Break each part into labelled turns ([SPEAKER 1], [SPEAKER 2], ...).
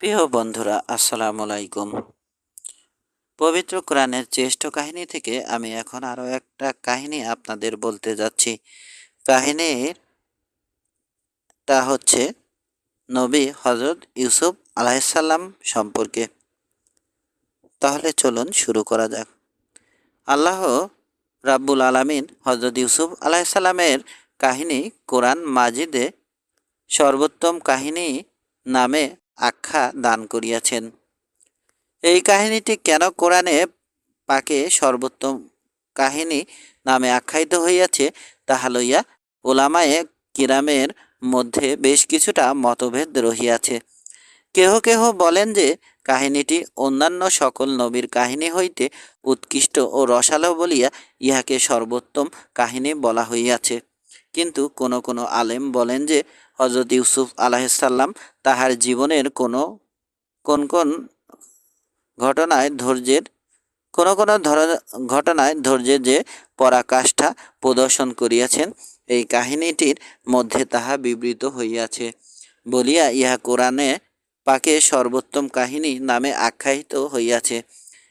[SPEAKER 1] প্রিয় বন্ধুরা, আসসালামু আলাইকুম। পবিত্র কোরআনের শ্রেষ্ঠ কাহিনী থেকে আমি এখন আরও একটা কাহিনী আপনাদের বলতে যাচ্ছি। কাহিনীর তা হচ্ছে নবী হজরত ইউসুফ আলাইসাল্লাম সম্পর্কে। তাহলে চলুন শুরু করা যাক। আল্লাহ রাব্বুল আলামিন হজরত ইউসুফ আলাইসাল্লামের কাহিনী কোরআন মাজিদে সর্বোত্তম কাহিনী নামে আখ্যা দান করিয়াছেন। এই কাহিনীটি কেন কোরআনে পাকে সর্বোত্তম কাহিনী নামে আখ্যায়িত হইয়াছে, তাহা লইয়া ওলামায়ে কিরামের মধ্যে বেশ কিছুটা মতভেদ রহিয়াছে। কেহ কেহ বলেন যে, কাহিনীটি অন্যান্য সকল নবীর কাহিনী হইতে উৎকৃষ্ট ও রসালো বলিয়া ইহাকে সর্বোত্তম কাহিনী বলা হইয়াছে। কিন্তু কোনো কোনো আলেম বলেন যে হজরত ইউসুফ আলাহিসাল্লাম তাহার জীবনের কোনো কোন কোন ঘটনায় ধৈর্যের, কোনো কোনো ধর, ঘটনায় ধৈর্যের যে পরাকাষ্ঠা প্রদর্শন করিয়াছেন, এই কাহিনীটির মধ্যে তাহা বিবৃত হইয়াছে। বলিয়া ইহা কোরআনে পাকে সর্বোত্তম কাহিনী নামে আখ্যায়িত হইয়াছে।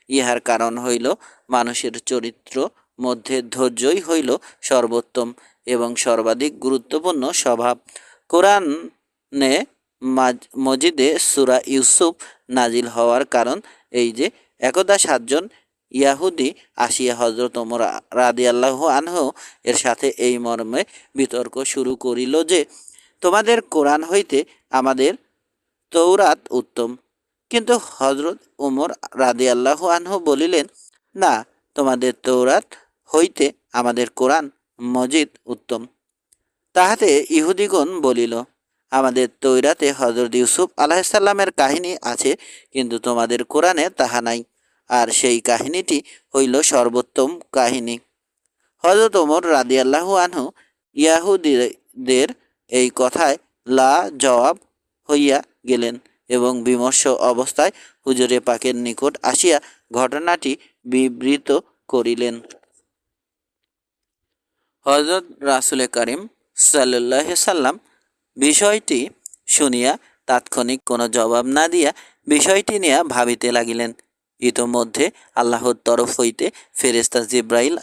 [SPEAKER 1] ইহার কারণ হইল, মানুষের চরিত্র মধ্যে ধৈর্যই হইল সর্বোত্তম। এবং সর্বাধিক গুরুত্বপূর্ণ স্বভাব। কোরআনে মজিদে সুরা ইউসুফ নাজিল হওয়ার কারণ এই যে, একদা সাতজন ইয়াহুদি আসিয়া হজরত ওমর রাদি আল্লাহ আনহ এর সাথে এই মর্মে বিতর্ক শুরু করিল যে, তোমাদের কোরআন হইতে আমাদের তৌরাত উত্তম। কিন্তু হজরত ওমর রাদি আল্লাহ আনহু বলিলেন, না, তোমাদের তৌরাত হইতে আমাদের কোরআন মজিদ উত্তম। তাহাতে ইহুদিগণ বলিল, আমাদের তৈরাতে হজরত ইউসুফ আলাহিসাল্লামের কাহিনী আছে, কিন্তু তোমাদের কোরআনে তাহা নাই। আর সেই কাহিনীটি হইল সর্বোত্তম কাহিনী। হজরত ওমর রাদিয়াল্লাহু আনহু ইয়াহুদিদের এই কথায় লা জবাব হইয়া গেলেন এবং বিমর্ষ অবস্থায় হুজুরে পাকের নিকট আসিয়া ঘটনাটি বিবৃত করিলেন। হজরত রাসুলে করিম সাল্লাহ সাল্লাম বিষয়টি শুনিয়া তাৎক্ষণিক কোনো জবাব না দিয়া বিষয়টি নিয়ে ভাবিতে লাগিলেন। ইতোমধ্যে আল্লাহর তরফ হইতে ফেরেস্তা জিব্রাইল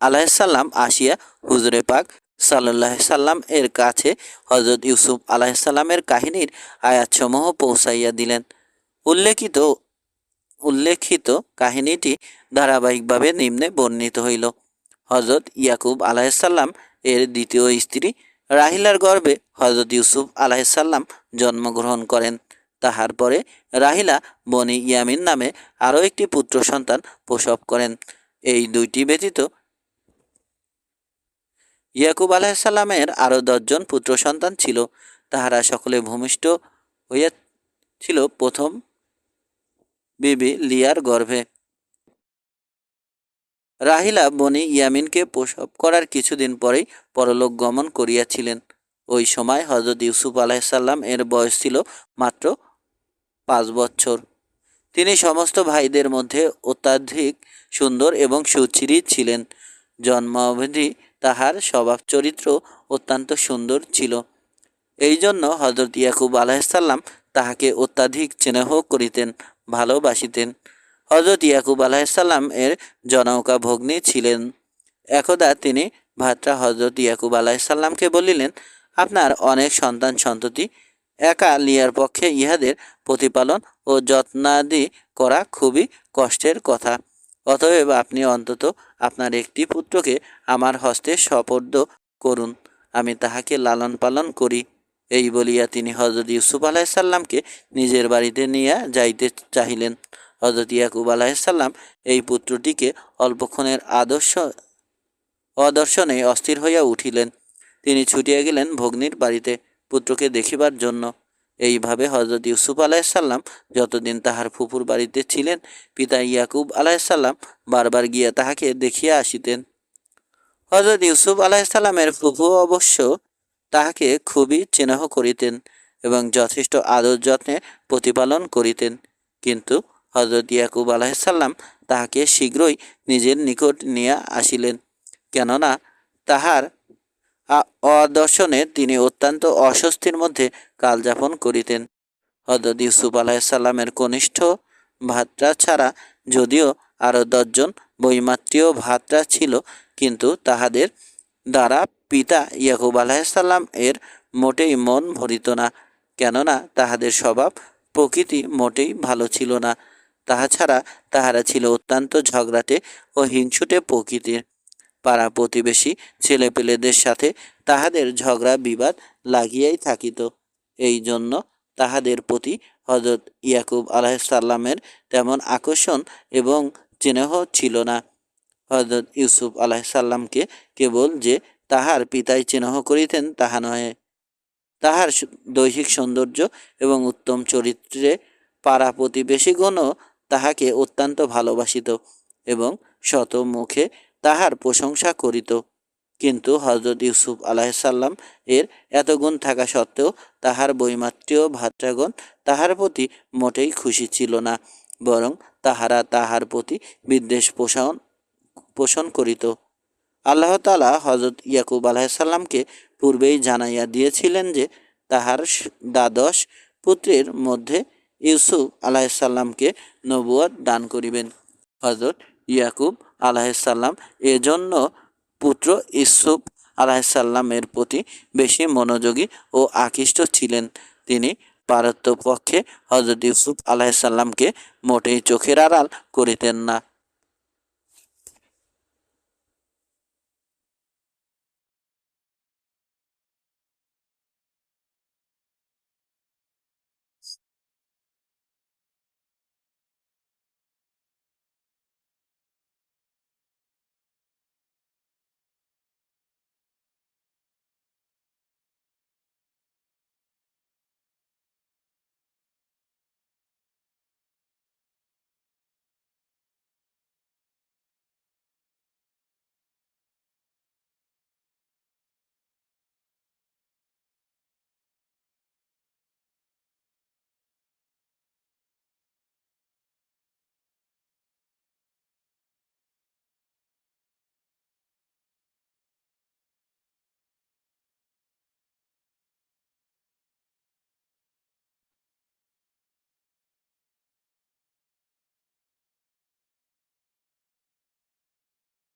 [SPEAKER 1] আলাহিসাল্লাম আসিয়া হুজরে পাক সাল্লাহ সাল্লাম এর কাছে হজরত ইউসুফ আলাহিসাল্লামের কাহিনীর আয়াতসমূহ পৌঁছাইয়া দিলেন। উল্লেখিত উল্লেখিত কাহিনীটি ধারাবাহিকভাবে নিম্নে বর্ণিত হইল। হজরত ইয়াকুব আলাহিসাল্লাম এর দ্বিতীয় স্ত্রী। রাহিলার গর্ভে হজরত ইউসুফ আলাহিসাল্লাম জন্মগ্রহণ করেন। তাহার পরে রাহিলা বনি ইয়ামিন নামে আরও একটি পুত্র সন্তান প্রসব করেন। এই দুইটি ব্যতীত ইয়াকুব আলাহিসাল্লামের আরও দশজন পুত্র সন্তান ছিল। তাহারা সকলে ভূমিষ্ঠ হইয়াছিল। প্রথম বিবি লিয়ার গর্ভে। রাহিলা বনি ইয়ামিনকে প্রসব করার কিছুদিন পরেই পরলোক গমন করিয়াছিলেন। ওই সময় হজরত ইউসুফ আলাহিসাল্লাম এর বয়স ছিল মাত্র পাঁচ বছর। তিনি সমস্ত ভাইদের মধ্যে অত্যাধিক সুন্দর এবং সুচিরি ছিলেন। জন্মাবধি তাহার স্বভাব চরিত্র অত্যন্ত সুন্দর ছিল। এই জন্য হজরত ইয়াকুব আলাহিসাল্লাম তাহাকে অত্যাধিক স্নেহ করিতেন, ভালোবাসিতেন। হজরত ইয়াকুব আলাহিসাল্লাম এর জনৌকা ভগ্নী ছিলেন। একদা তিনি ভাত্রা হজরত ইয়াকুব আলাহিসাল্লামকে বলিলেন, আপনার অনেক সন্তান সন্ততি একা লিয়ার পক্ষে ইহাদের প্রতিপালন ও যত্নাদি করা খুবই কষ্টের কথা। অতএব আপনি অন্তত আপনার একটি পুত্রকে আমার হস্তে সপর্দ করুন, আমি তাহাকে লালন পালন করি। এই বলিয়া তিনি হজরত ইউসুফ আলাহিসাল্লামকে নিজের বাড়িতে নিয়ে যাইতে চাহিলেন। হজরত ইয়াকুব আলাহিসাল্লাম এই পুত্রটিকে অল্পক্ষণের আদর্শ, অদর্শনে অস্থির হইয়া উঠিলেন। তিনি ছুটিয়া গেলেন ভগ্নির বাড়িতে পুত্রকে দেখিবার জন্য। এইভাবে হজরত ইউসুফ আলাহিসাল্লাম যতদিন তাহার ফুপুর বাড়িতে ছিলেন, পিতা ইয়াকুব আলাহিসাল্লাম বারবার গিয়া তাহাকে দেখিয়া আসিতেন। হজরত ইউসুফ আলাহিসাল্লামের ফুফু অবশ্য তাহাকে খুবই চেনহ করিতেন এবং যথেষ্ট আদর যত্নে প্রতিপালন করিতেন। কিন্তু হজরত ইয়াকুব আলাহিসাল্লাম তাহাকে শীঘ্রই নিজের নিকট নিয়ে আসিলেন। কেননা তাহার অদর্শনে তিনি অত্যন্ত অস্বস্তির মধ্যে কালযাপন করিতেন। হজরত ইউসুফ আলাহিসাল্লামের কনিষ্ঠ ভাতরা ছাড়া যদিও আরও দশজন বৈমাত্রীয় ভাতরা ছিল, কিন্তু তাহাদের দ্বারা পিতা ইয়াকুব আলাহিসাল্লাম এর মোটেই মন ভরিত না। কেননা তাহাদের স্বভাব প্রকৃতি মোটেই ভালো ছিল না। তাহা ছাড়া তাহারা ছিল অত্যন্ত ঝগড়াটে ও হিংসুটে প্রকৃতির। পাড়া প্রতিবেশী ছেলেপেলেদের সাথে তাহাদের ঝগড়া বিবাদ লাগিয়াই থাকিত। এই জন্য তাহাদের প্রতি হজরত ইয়াকুব আলাহিসাল্লামের তেমন আকর্ষণ এবং স্নেহ ছিল না। হজরত ইউসুফ আলাহিসাল্লামকে কেবল যে তাহার পিতাই চিহ্ন করিতেন তাহা নহে। তাহার দৈহিক সৌন্দর্য এবং উত্তম চরিত্রে পাড়া প্রতিবেশীগণও তাহাকে অত্যন্ত ভালোবাসিত এবং শত মুখে তাহার প্রশংসা করিত। কিন্তু হজরত ইউসুফ আলাহিসাল্লাম এর এত গুণ থাকা সত্ত্বেও তাহার বৈমাত্রীয় ভাত্রাগণ তাহার প্রতি মোটেই খুশি ছিল না, বরং তাহারা তাহার প্রতি বিদ্বেষ পোষণ পোষণ করিত। আল্লাহ তালা হজরত ইয়াকুব আলাহিসাল্লামকে পূর্বেই জানাইয়া দিয়েছিলেন যে তাহার দ্বাদশ পুত্রের মধ্যে ইউসুফ আলাহিসাল্লামকে নবুয়াদ দান করিবেন। হজরত ইয়াকুব আলাহিসাল্লাম এজন্য পুত্র ইউসুফ আলাহিসাল্লামের প্রতি বেশি মনোযোগী ও আকৃষ্ট ছিলেন। তিনি পারত্যপক্ষে হজরত ইউসুফ আলাহিসাল্লামকে মোটেই চোখের আড়াল করিতেন না।